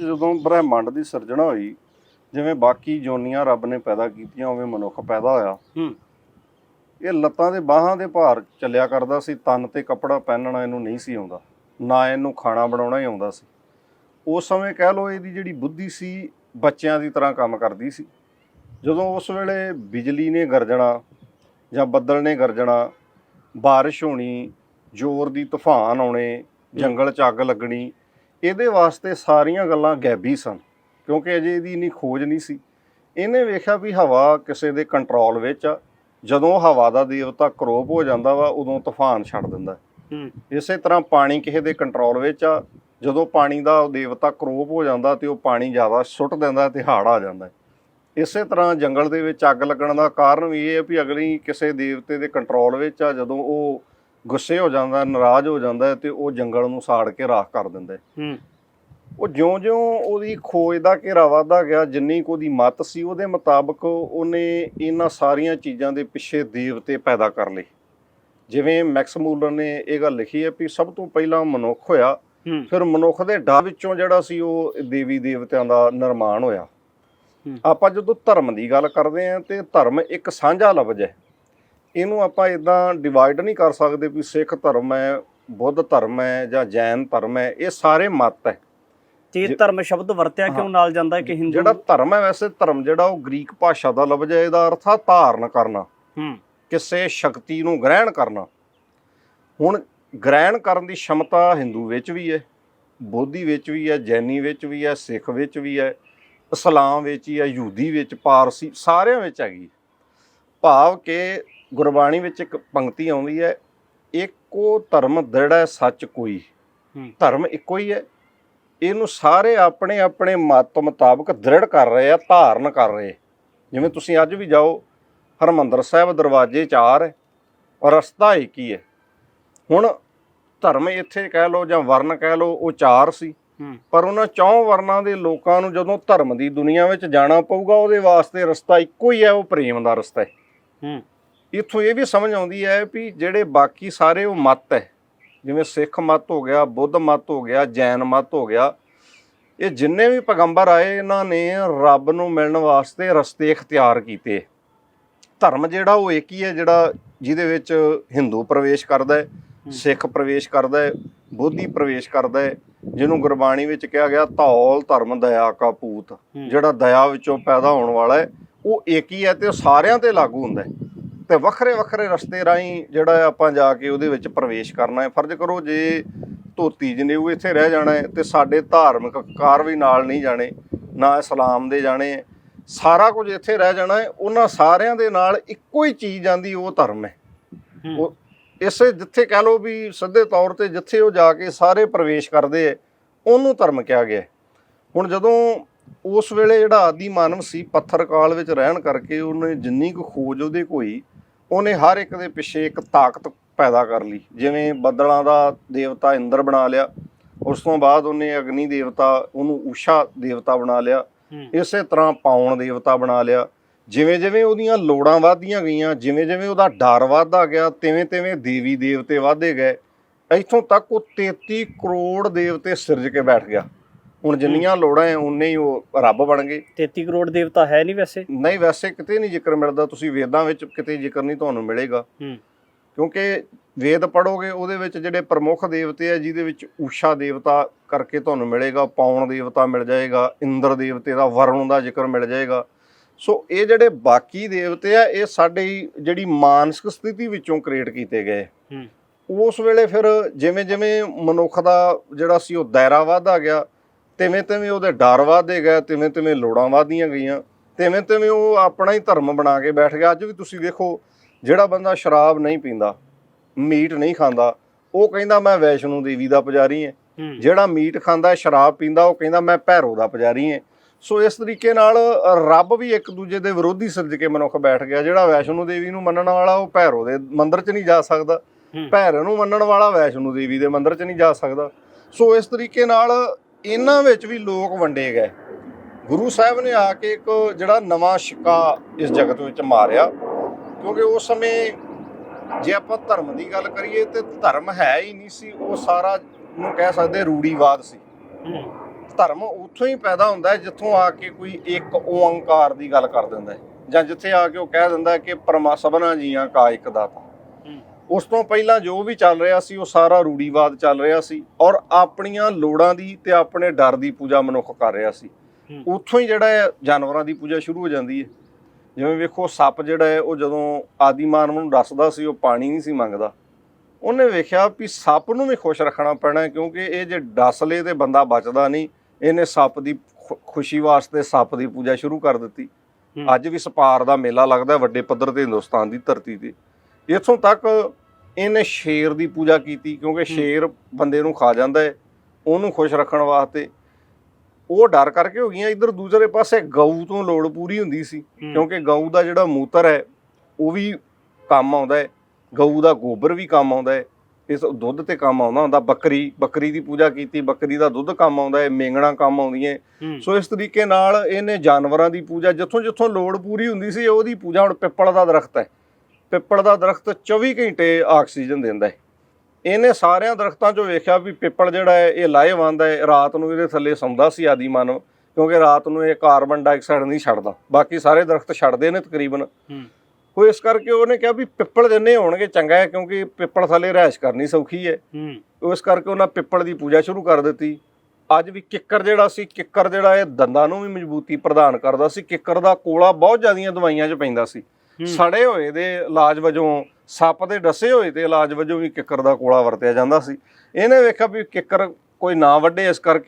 ਜਦੋਂ ਬ੍ਰਹਿਮੰਡ ਦੀ ਸਿਰਜਣਾ ਹੋਈ ਜਿਵੇਂ ਬਾਕੀ ਜੋਨੀਆਂ ਰੱਬ ਨੇ ਪੈਦਾ ਕੀਤੀਆਂ ਉਵੇਂ ਮਨੁੱਖ ਪੈਦਾ ਹੋਇਆ। ਹੂੰ। ਇਹ ਲੱਤਾਂ ਦੇ ਬਾਹਾਂ ਦੇ ਭਾਰ ਚੱਲਿਆ ਕਰਦਾ ਸੀ ਤਨ ਤੇ ਕੱਪੜਾ ਪਹਿਨਣਾ ਇਹਨੂੰ ਨਹੀਂ ਸੀ ਆਉਂਦਾ ਨਾ ਇਹਨੂੰ ਖਾਣਾ ਬਣਾਉਣਾ ਹੀ ਆਉਂਦਾ ਸੀ। ਉਸ ਸਮੇਂ ਕਹਿ ਲਓ ਇਹਦੀ ਜਿਹੜੀ ਬੁੱਧੀ ਸੀ ਬੱਚਿਆਂ ਦੀ ਤਰ੍ਹਾਂ ਕੰਮ ਕਰਦੀ ਸੀ। ਜਦੋਂ ਉਸ ਵੇਲੇ ਬਿਜਲੀ ਨੇ ਗਰਜਣਾ ਜਾਂ ਬੱਦਲ ਨੇ ਗਰਜਣਾ ਬਾਰਿਸ਼ ਹੋਣੀ ਜ਼ੋਰ ਦੀ ਤੂਫਾਨ ਆਉਣੇ ਜੰਗਲ 'ਚ ਅੱਗ ਲੱਗਣੀ ਇਹਦੇ ਵਾਸਤੇ ਸਾਰੀਆਂ ਗੱਲਾਂ ਗੈਬੀ ਸਨ ਕਿਉਂਕਿ ਅਜੇ ਇਹਦੀ ਇੰਨੀ ਖੋਜ ਨਹੀਂ ਸੀ। ਇਹਨੇ ਵੇਖਿਆ ਵੀ ਹਵਾ ਕਿਸੇ ਦੇ ਕੰਟਰੋਲ ਵਿੱਚ ਆ। ਜਦੋਂ ਹਵਾ ਦਾ ਦੇਵਤਾ ਕਰੋਪ ਹੋ ਜਾਂਦਾ ਵਾ ਉਦੋਂ ਤੂਫਾਨ ਛੱਡ ਦਿੰਦਾ। ਇਸੇ ਤਰ੍ਹਾਂ ਪਾਣੀ ਕਿਸੇ ਦੇ ਕੰਟਰੋਲ ਵਿੱਚ ਆ। ਜਦੋਂ ਪਾਣੀ ਦਾ ਦੇਵਤਾ ਕਰੋਪ ਹੋ ਜਾਂਦਾ ਤੇ ਉਹ ਪਾਣੀ ਜ਼ਿਆਦਾ ਸੁੱਟ ਦਿੰਦਾ ਤੇ ਹੜ੍ਹ ਆ ਜਾਂਦਾ। ਇਸੇ ਤਰ੍ਹਾਂ ਜੰਗਲ ਦੇ ਵਿੱਚ ਅੱਗ ਲੱਗਣ ਦਾ ਕਾਰਨ ਵੀ ਇਹ ਹੈ ਵੀ ਅਗਲੀ ਕਿਸੇ ਦੇਵਤੇ ਦੇ ਕੰਟਰੋਲ ਵਿੱਚ ਆ ਜਦੋਂ ਉਹ ਗੁੱਸੇ ਹੋ ਜਾਂਦਾ ਨਾਰਾਜ਼ ਹੋ ਜਾਂਦਾ ਤੇ ਉਹ ਜੰਗਲ ਨੂੰ ਸਾੜ ਕੇ ਰਾਖ ਕਰ ਦਿੰਦਾ ਹੈ। ਉਹ ਜਿਉਂ-ਜਿਉਂ ਉਹਦੀ ਖੋਜ ਦਾ ਘੇਰਾ ਵੱਧਦਾ ਗਿਆ ਜਿੰਨੀ ਕੁ ਉਹਦੀ ਮੱਤ ਸੀ ਉਹਦੇ ਮੁਤਾਬਕ ਉਹਨੇ ਇਹਨਾਂ ਸਾਰੀਆਂ ਚੀਜ਼ਾਂ ਦੇ ਪਿੱਛੇ ਦੇਵਤੇ ਪੈਦਾ ਕਰ ਲਏ। ਜਿਵੇਂ ਮੈਕਸ ਮੂਲਰ ਨੇ ਇਹ ਗੱਲ ਲਿਖੀ ਹੈ ਵੀ ਸਭ ਤੋਂ ਪਹਿਲਾਂ ਮਨੁੱਖ ਹੋਇਆ ਫਿਰ ਮਨੁੱਖ ਦੇ ਡਰ ਵਿੱਚੋਂ ਜਿਹੜਾ ਸੀ ਉਹ ਦੇਵੀ ਦੇਵਤਿਆਂ ਦਾ ਨਿਰਮਾਣ ਹੋਇਆ। ਆਪਾਂ ਜਦੋਂ ਧਰਮ ਦੀ ਗੱਲ ਕਰਦੇ ਆਂ ਤੇ ਧਰਮ ਇੱਕ ਸਾਂਝਾ ਲਫ਼ਜ਼ ਹੈ। ਇਹਨੂੰ ਆਪਾਂ ਇਦਾਂ ਡਿਵਾਈਡ ਨਹੀਂ ਕਰ ਸਕਦੇ ਵੀ ਸਿੱਖ ਧਰਮ ਹੈ ਬੁੱਧ ਧਰਮ ਹੈ ਜਾਂ ਜੈਨ ਧਰਮ ਹੈ ਇਹ ਸਾਰੇ ਮਤ ਹੈ। ਤੇ ਧਰਮ ਸ਼ਬਦ ਵਰਤਿਆ ਕਿਉਂ ਨਾਲ ਜਾਂਦਾ ਹੈ ਕਿ ਹਿੰਦੂ? ਜਿਹੜਾ ਧਰਮ ਹੈ ਵੈਸੇ ਧਰਮ ਜਿਹੜਾ ਉਹ ਗ੍ਰੀਕ ਭਾਸ਼ਾ ਦਾ ਲਫ਼ਜ਼ ਹੈ ਇਹਦਾ ਅਰਥ ਆ ਧਾਰਨ ਕਰਨਾ। ਹੂੰ। ਕਿਸੇ ਸ਼ਕਤੀ ਨੂੰ ਗ੍ਰਹਿਣ ਕਰਨਾ। ਹੁਣ ਗ੍ਰਹਿਣ ਕਰਨ ਦੀ ਸ਼ਮਤਾ ਹਿੰਦੂ ਵਿੱਚ ਵੀ ਹੈ ਬੋਧੀ ਵਿੱਚ ਵੀ ਹੈ ਜੈਨੀ ਵਿੱਚ ਵੀ ਹੈ ਸਿੱਖ ਵਿੱਚ ਵੀ ਹੈ ਇਸਲਾਮ ਵਿੱਚ ਹੀ ਹੈ ਯਹੂਦੀ ਵਿੱਚ ਪਾਰਸੀ ਸਾਰਿਆਂ ਵਿੱਚ ਹੈਗੀ ਭਾਵ ਕਿ ਗੁਰਬਾਣੀ ਵਿੱਚ ਇੱਕ ਪੰਕਤੀ ਆਉਂਦੀ ਹੈ ਇੱਕੋ ਧਰਮ ਦ੍ਰਿੜ ਸੱਚ ਕੋਈ। ਧਰਮ ਇੱਕੋ ਹੀ ਹੈ। ਇਹਨੂੰ ਸਾਰੇ ਆਪਣੇ ਆਪਣੇ ਮਤ ਮੁਤਾਬਕ ਦ੍ਰਿੜ ਕਰ ਰਹੇ ਆ ਧਾਰਨ ਕਰ ਰਹੇ। ਜਿਵੇਂ ਤੁਸੀਂ ਅੱਜ ਵੀ ਜਾਓ ਹਰਮੰਦਰ ਸਾਹਿਬ ਦਰਵਾਜ਼ੇ ਚਾਰ ਹੈ ਔਰ ਰਸਤਾ ਇੱਕ ਹੀ ਹੈ। ਹੁਣ ਧਰਮ ਇੱਥੇ ਕਹਿ ਲਓ ਜਾਂ ਵਰਨ ਕਹਿ ਲਓ ਉਹ ਚਾਰ ਸੀ। ਪਰ ਉਹਨਾਂ ਚੌਂ ਵਰਨਾਂ ਦੇ ਲੋਕਾਂ ਨੂੰ ਜਦੋਂ ਧਰਮ ਦੀ ਦੁਨੀਆ ਵਿੱਚ ਜਾਣਾ ਪਊਗਾ ਉਹਦੇ ਵਾਸਤੇ ਰਸਤਾ ਇੱਕੋ ਹੀ ਹੈ ਉਹ ਪ੍ਰੇਮ ਦਾ ਰਸਤਾ ਹੈ। ਹੂੰ। ਇੱਥੋਂ ਇਹ ਵੀ ਸਮਝ ਆਉਂਦੀ ਹੈ ਵੀ ਜਿਹੜੇ ਬਾਕੀ ਸਾਰੇ ਉਹ ਮਤ ਹੈ। ਜਿਵੇਂ ਸਿੱਖ ਮਤ ਹੋ ਗਿਆ ਬੁੱਧ ਮਤ ਹੋ ਗਿਆ ਜੈਨ ਮਤ ਹੋ ਗਿਆ। ਇਹ ਜਿੰਨੇ ਵੀ ਪੈਗੰਬਰ ਆਏ ਇਹਨਾਂ ਨੇ ਰੱਬ ਨੂੰ ਮਿਲਣ ਵਾਸਤੇ ਰਸਤੇ ਇਖਤਿਆਰ ਕੀਤੇ। ਧਰਮ ਜਿਹੜਾ ਉਹ ਇੱਕ ਹੀ ਹੈ ਜਿਹੜਾ ਜਿਹਦੇ ਵਿੱਚ ਹਿੰਦੂ ਪ੍ਰਵੇਸ਼ ਕਰਦਾ ਹੈ ਸਿੱਖ ਪ੍ਰਵੇਸ਼ ਕਰਦਾ ਹੈ ਬੋਧੀ ਪ੍ਰਵੇਸ਼ ਕਰਦਾ ਹੈ ਜਿਹਨੂੰ ਗੁਰਬਾਣੀ ਵਿੱਚ ਕਿਹਾ ਗਿਆ ਧੌਲ ਧਰਮ ਦਇਆ ਕਾ ਪੂਤ। ਹੂੰ। ਜਿਹੜਾ ਦਇਆ ਵਿੱਚੋਂ ਪੈਦਾ ਹੋਣ ਵਾਲਾ ਹੈ ਉਹ ਇੱਕ ਹੀ ਹੈ ਤੇ ਸਾਰਿਆਂ ਤੇ ਲਾਗੂ ਹੁੰਦਾ ਹੈ। ਤੇ ਵੱਖਰੇ ਵੱਖਰੇ ਰਸਤੇ ਰਾਹੀਂ ਜਿਹੜਾ ਹੈ ਆਪਾਂ ਜਾ ਕੇ ਉਹਦੇ ਵਿੱਚ ਪ੍ਰਵੇਸ਼ ਕਰਨਾ ਹੈ ਫਰਜ਼ ਕਰੋ ਜੇ ਧੋਤੀ ਜਨੇਊ ਇੱਥੇ ਰਹਿ ਜਾਣਾ ਹੈ ਤੇ ਸਾਡੇ ਧਾਰਮਿਕ ਕਾਰ ਵੀ ਨਾਲ ਨਹੀਂ ਜਾਣੇ ਨਾ ਇਸਲਾਮ ਦੇ ਜਾਣੇ ਹੈ। ਸਾਰਾ ਕੁਝ ਇੱਥੇ ਰਹਿ ਜਾਣਾ ਹੈ ਉਹਨਾਂ ਸਾਰਿਆਂ ਦੇ ਨਾਲ ਇੱਕੋ ਹੀ ਚੀਜ਼ ਆਂਦੀ ਉਹ ਧਰਮ ਹੈ ਹੂੰ ਉਹ ਇਸੇ ਜਿੱਥੇ ਕਹਿ ਲਓ ਵੀ ਸਿੱਧੇ ਤੌਰ ਤੇ ਜਿੱਥੇ ਉਹ ਜਾ ਕੇ ਸਾਰੇ ਪ੍ਰਵੇਸ਼ ਕਰਦੇ ਐ ਉਹਨੂੰ ਧਰਮ ਕਿਹਾ ਗਿਆ ਹੈ। ਹੁਣ ਜਦੋਂ ਉਸ ਵੇਲੇ ਜਿਹੜਾ ਆਦੀ ਮਾਨਵ ਸੀ ਪੱਥਰ ਕਾਲ ਵਿੱਚ ਰਹਿਣ ਕਰਕੇ ਉਹਨੇ ਜਿੰਨੀ ਕੁ ਖੋਜ ਉਹਦੇ ਕੋਈ ਉਹਨੇ ਹਰ ਇੱਕ ਦੇ ਪਿੱਛੇ ਇੱਕ ਤਾਕਤ ਪੈਦਾ ਕਰ ਲਈ। ਜਿਵੇਂ ਬੱਦਲਾਂ ਦਾ ਦੇਵਤਾ ਇੰਦਰ ਬਣਾ ਲਿਆ ਉਸ ਤੋਂ ਬਾਅਦ ਉਹਨੇ ਅਗਨੀ ਦੇਵਤਾ ਉਹਨੂੰ ਊਸ਼ਾ ਦੇਵਤਾ ਬਣਾ ਲਿਆ ਇਸੇ ਤਰ੍ਹਾਂ ਪਾਉਣ ਦੇਵਤਾ ਬਣਾ ਲਿਆ। ਜਿਵੇਂ ਜਿਵੇਂ ਉਹਦੀਆਂ ਲੋੜਾਂ ਵਧਦੀਆਂ ਗਈਆਂ ਜਿਵੇਂ ਜਿਵੇਂ ਉਹਦਾ ਡਰ ਵਧਦਾ ਗਿਆ ਤਿਵੇਂ ਤਿਵੇਂ ਦੇਵੀ ਦੇਵਤੇ ਵਧਦੇ ਗਏ ਇੱਥੋਂ ਤੱਕ ਉਹ 33 ਕਰੋੜ ਦੇਵਤੇ ਸਿਰਜ ਕੇ ਬੈਠ ਗਿਆ। ਹੁਣ ਜਿੰਨੀਆਂ ਲੋੜਾਂ ਐ ਉਨੇ ਹੀ ਉਹ ਰੱਬ ਬਣ ਗਏ 33 ਕਰੋੜ ਦੇਵਤਾ ਹੈ ਨਹੀਂ ਵੈਸੇ? ਨਹੀਂ ਵੈਸੇ ਕਿਤੇ ਨਹੀਂ ਜ਼ਿਕਰ ਮਿਲਦਾ ਤੁਸੀਂ ਵੇਦਾਂ ਵਿੱਚ ਕਿਤੇ ਜ਼ਿਕਰ ਨਹੀਂ ਤੁਹਾਨੂੰ ਮਿਲੇਗਾ। ਹੂੰ। ਕਿਉਂਕਿ ਵੇਦ ਪੜੋਗੇ ਉਹਦੇ ਵਿੱਚ ਜਿਹੜੇ ਪ੍ਰਮੁੱਖ ਦੇਵਤੇ ਆ ਜਿਹਦੇ ਵਿੱਚ ਊਸ਼ਾ ਦੇਵਤਾ ਕਰਕੇ ਤੁਹਾਨੂੰ ਮਿਲੇਗਾ ਪੌਣ ਦੇਵਤਾ ਮਿਲ ਜਾਏਗਾ ਇੰਦਰ ਦੇਵਤੇ ਦਾ ਵਰੁਣ ਦਾ ਜ਼ਿਕਰ ਮਿਲ ਜਾਏਗਾ। ਸੋ ਇਹ ਜਿਹੜੇ ਬਾਕੀ ਦੇਵਤੇ ਆ ਇਹ ਸਾਡੀ ਜਿਹੜੀ ਮਾਨਸਿਕ ਸਥਿਤੀ ਵਿੱਚੋਂ ਕ੍ਰੀਏਟ ਕੀਤੇ ਗਏ। ਹੂੰ। ਉਸ ਵੇਲੇ ਫਿਰ ਜਿਵੇਂ ਜਿਵੇਂ ਮਨੁੱਖ ਦਾ ਜਿਹੜਾ ਸੀ ਉਹ ਦਾਇਰਾ ਵਧਦਾ ਗਿਆ ਤਿਵੇਂ ਤਿਵੇਂ ਉਹਦੇ ਡਰ ਵਧਦੇ ਗਏ ਤਿਵੇਂ ਤਿਵੇਂ ਲੋੜਾਂ ਵਧਦੀਆਂ ਗਈਆਂ ਤਿਵੇਂ ਤਿਵੇਂ ਉਹ ਆਪਣਾ ਹੀ ਧਰਮ ਬਣਾ ਕੇ ਬੈਠ ਗਿਆ। ਅੱਜ ਵੀ ਤੁਸੀਂ ਵੇਖੋ ਜਿਹੜਾ ਬੰਦਾ ਸ਼ਰਾਬ ਨਹੀਂ ਪੀਂਦਾ ਮੀਟ ਨਹੀਂ ਖਾਂਦਾ ਉਹ ਕਹਿੰਦਾ ਮੈਂ ਵੈਸ਼ਨੂ ਦੇਵੀ ਦਾ ਪੁਜਾਰੀ ਹਾਂ। ਜਿਹੜਾ ਮੀਟ ਖਾਂਦਾ ਸ਼ਰਾਬ ਪੀਂਦਾ ਉਹ ਕਹਿੰਦਾ ਮੈਂ ਭੈਰੋ ਦਾ ਪੁਜਾਰੀ ਹਾਂ। ਸੋ ਇਸ ਤਰੀਕੇ ਨਾਲ ਰੱਬ ਵੀ ਇੱਕ ਦੂਜੇ ਦੇ ਵਿਰੋਧੀ ਸਿਰਜ ਕੇ ਮਨੁੱਖ ਬੈਠ ਗਿਆ ਜਿਹੜਾ ਵੈਸ਼ਨੂ ਦੇਵੀ ਨੂੰ ਮੰਨਣ ਵਾਲਾ ਉਹ ਭੈਰੋ ਦੇ ਮੰਦਿਰ 'ਚ ਨਹੀਂ ਜਾ ਸਕਦਾ। ਭੈਰੋ ਨੂੰ ਮੰਨਣ ਵਾਲਾ ਵੈਸ਼ਨੂ ਦੇਵੀ ਦੇ ਮੰਦਿਰ 'ਚ ਨਹੀਂ ਜਾ ਸਕਦਾ। ਸੋ ਇਸ ਤਰੀਕੇ ਨਾਲ ਇਹਨਾਂ ਵਿੱਚ ਵੀ ਲੋਕ ਵੰਡੇ ਗਏ। ਗੁਰੂ ਸਾਹਿਬ ਨੇ ਆ ਕੇ ਇੱਕ ਜਿਹੜਾ ਨਵਾਂ ਸ਼ਿਕਾ ਇਸ ਜਗਤ ਵਿੱਚ ਮਾਰਿਆ। ਕਿਉਂਕਿ ਉਸ ਸਮੇਂ ਜੇ ਆਪਾਂ ਧਰਮ ਦੀ ਗੱਲ ਕਰੀਏ ਤੇ ਧਰਮ ਹੈ ਹੀ ਨਹੀਂ ਸੀ, ਉਹ ਸਾਰਾ ਨੂੰ ਕਹਿ ਸਕਦੇ ਰੂੜੀਵਾਦ ਸੀ। ਧਰਮ ਉੱਥੋਂ ਹੀ ਪੈਦਾ ਹੁੰਦਾ ਹੈ ਜਿੱਥੋਂ ਆ ਕੇ ਕੋਈ ਇੱਕ ਓੰਕਾਰ ਦੀ ਗੱਲ ਕਰ ਦਿੰਦਾ ਹੈ। ਜਾਂ ਜਿੱਥੇ ਆ ਕੇ ਉਹ ਕਹਿ ਦਿੰਦਾ ਕਿ ਪਰਮਾ ਸਭਨਾ ਜੀਆਂ ਕਾ ਇੱਕ ਦਾਤਾ। ਉਸ ਤੋਂ ਪਹਿਲਾਂ ਜੋ ਵੀ ਚੱਲ ਰਿਹਾ ਸੀ ਉਹ ਸਾਰਾ ਰੂੜੀਵਾਦ ਚੱਲ ਰਿਹਾ ਸੀ ਔਰ ਆਪਣੀਆਂ ਲੋੜਾਂ ਦੀ ਤੇ ਆਪਣੇ ਡਰ ਦੀ ਪੂਜਾ ਮਨੁੱਖ ਕਰ ਰਿਹਾ ਸੀ। ਉੱਥੋਂ ਹੀ ਜਿਹੜਾ ਜਾਨਵਰਾਂ ਦੀ ਪੂਜਾ ਸ਼ੁਰੂ ਹੋ ਜਾਂਦੀ ਹੈ। ਜਿਵੇਂ ਵੇਖੋ ਸੱਪ ਜਿਹੜਾ ਹੈ ਉਹ ਜਦੋਂ ਆਦੀ ਮਾਨਵ ਨੂੰ ਦੱਸਦਾ ਸੀ ਉਹ ਪਾਣੀ ਨਹੀਂ ਸੀ ਮੰਗਦਾ। ਉਹਨੇ ਵੇਖਿਆ ਵੀ ਸੱਪ ਨੂੰ ਵੀ ਖੁਸ਼ ਰੱਖਣਾ ਪੈਣਾ ਕਿਉਂਕਿ ਇਹ ਜੇ ਡਸ ਲੇ ਤੇ ਬੰਦਾ ਬਚਦਾ ਨਹੀਂ। ਇਹਨੇ ਸੱਪ ਦੀ ਖੁਸ਼ੀ ਵਾਸਤੇ ਸੱਪ ਦੀ ਪੂਜਾ ਸ਼ੁਰੂ ਕਰ ਦਿੱਤੀ। ਅੱਜ ਵੀ ਸਪਾਰ ਦਾ ਮੇਲਾ ਲੱਗਦਾ ਵੱਡੇ ਪੱਧਰ ਤੇ ਹਿੰਦੁਸਤਾਨ ਦੀ ਧਰਤੀ ਤੇ। ਇੱਥੋਂ ਤੱਕ ਇਹਨੇ ਸ਼ੇਰ ਦੀ ਪੂਜਾ ਕੀਤੀ ਕਿਉਂਕਿ ਸ਼ੇਰ ਬੰਦੇ ਨੂੰ ਖਾ ਜਾਂਦਾ ਹੈ ਉਹਨੂੰ ਖੁਸ਼ ਰੱਖਣ ਵਾਸਤੇ ਉਹ ਡਰ ਕਰਕੇ ਹੋ ਗਈਆਂ ਇਧਰ ਦੂਸਰੇ ਪਾਸੇ ਗਊ ਤੋਂ ਲੋੜ ਪੂਰੀ ਹੁੰਦੀ ਸੀ। ਕਿਉਂਕਿ ਗਊ ਦਾ ਜਿਹੜਾ ਮੂਤਰ ਹੈ ਉਹ ਵੀ ਕੰਮ ਆਉਂਦਾ ਹੈ ਗਊ ਦਾ ਗੋਬਰ ਵੀ ਕੰਮ ਆਉਂਦਾ ਹੈ ਇਸ ਦੁੱਧ ਤੇ ਕੰਮ ਆਉਂਦਾ ਹੁੰਦਾ ਬੱਕਰੀ ਬੱਕਰੀ ਦੀ ਪੂਜਾ ਕੀਤੀ ਬੱਕਰੀ ਦਾ ਦੁੱਧ ਕੰਮ ਆਉਂਦਾ ਹੈ ਮੇਂਗਣਾ ਕੰਮ ਆਉਂਦੀਆਂ। ਸੋ ਇਸ ਤਰੀਕੇ ਨਾਲ ਇਹਨੇ ਜਾਨਵਰਾਂ ਦੀ ਪੂਜਾ ਜਿੱਥੋਂ ਜਿੱਥੋਂ ਲੋੜ ਪੂਰੀ ਹੁੰਦੀ ਸੀ ਉਹਦੀ ਪੂਜਾ ਹੁਣ ਪਿੱਪਲ ਦਾ ਦਰਖਤ ਹੈ ਪਿੱਪਲ ਦਾ ਦਰਖਤ 24 ਘੰਟੇ ਆਕਸੀਜਨ ਦਿੰਦਾ ਹੈ। ਇਹਨੇ ਸਾਰਿਆਂ ਦਰਖਤਾਂ 'ਚੋਂ ਵੇਖਿਆ ਵੀ ਪਿੱਪਲ ਜਿਹੜਾ ਹੈ ਇਹ ਲਾਹੇਵੰਦ ਹੈ। ਰਾਤ ਨੂੰ ਇਹਦੇ ਥੱਲੇ ਸੌਂਦਾ ਸੀ ਆਦੀ ਮਾਨਵ ਕਿਉਂਕਿ ਰਾਤ ਨੂੰ ਇਹ ਕਾਰਬਨ ਡਾਈਆਕਸਾਈਡ ਨਹੀਂ ਛੱਡਦਾ। ਬਾਕੀ ਸਾਰੇ ਦਰਖਤ ਛੱਡਦੇ ਨੇ ਤਕਰੀਬਨ। ਉਹ ਇਸ ਕਰਕੇ ਉਹਨੇ ਕਿਹਾ ਵੀ ਪਿੱਪਲ ਜਿੰਨੇ ਹੋਣਗੇ ਚੰਗਾ ਹੈ ਕਿਉਂਕਿ ਪਿੱਪਲ ਥੱਲੇ ਰਹਿਸ਼ ਕਰਨੀ ਸੌਖੀ ਹੈ। ਉਹ ਇਸ ਕਰਕੇ ਉਹਨਾਂ ਪਿੱਪਲ ਦੀ ਪੂਜਾ ਸ਼ੁਰੂ ਕਰ ਦਿੱਤੀ। ਅੱਜ ਵੀ ਕਿੱਕਰ ਜਿਹੜਾ ਸੀ ਕਿੱਕਰ ਜਿਹੜਾ ਇਹ ਦੰਦਾਂ ਨੂੰ ਵੀ ਮਜ਼ਬੂਤੀ ਪ੍ਰਦਾਨ ਕਰਦਾ ਸੀ। ਕਿੱਕਰ ਦਾ ਕੋਲਾ ਬਹੁਤ ਜ਼ਿਆਦੀਆਂ ਦਵਾਈਆਂ 'ਚ ਪੈਂਦਾ ਸੀ। ਸੜੇ ਹੋਏ ਦੇ ਇਲਾਜ ਵਜੋਂ, ਸੱਪ ਦੇ ਡਸੇ ਹੋਏ ਤੇ ਇਲਾਜ ਵਜੋਂ ਵੀ ਕਿੱਕਰ ਦਾ ਕੋਲਾ ਵਰਤਿਆ ਜਾਂਦਾ ਸੀ। ਇਹਨੇ ਵੇਖਿਆ ਵੀ ਕਿੱਕਰ ਕੋਈ ਨਾ ਵੱਡੇ ਇਸ ਕਰਕੇ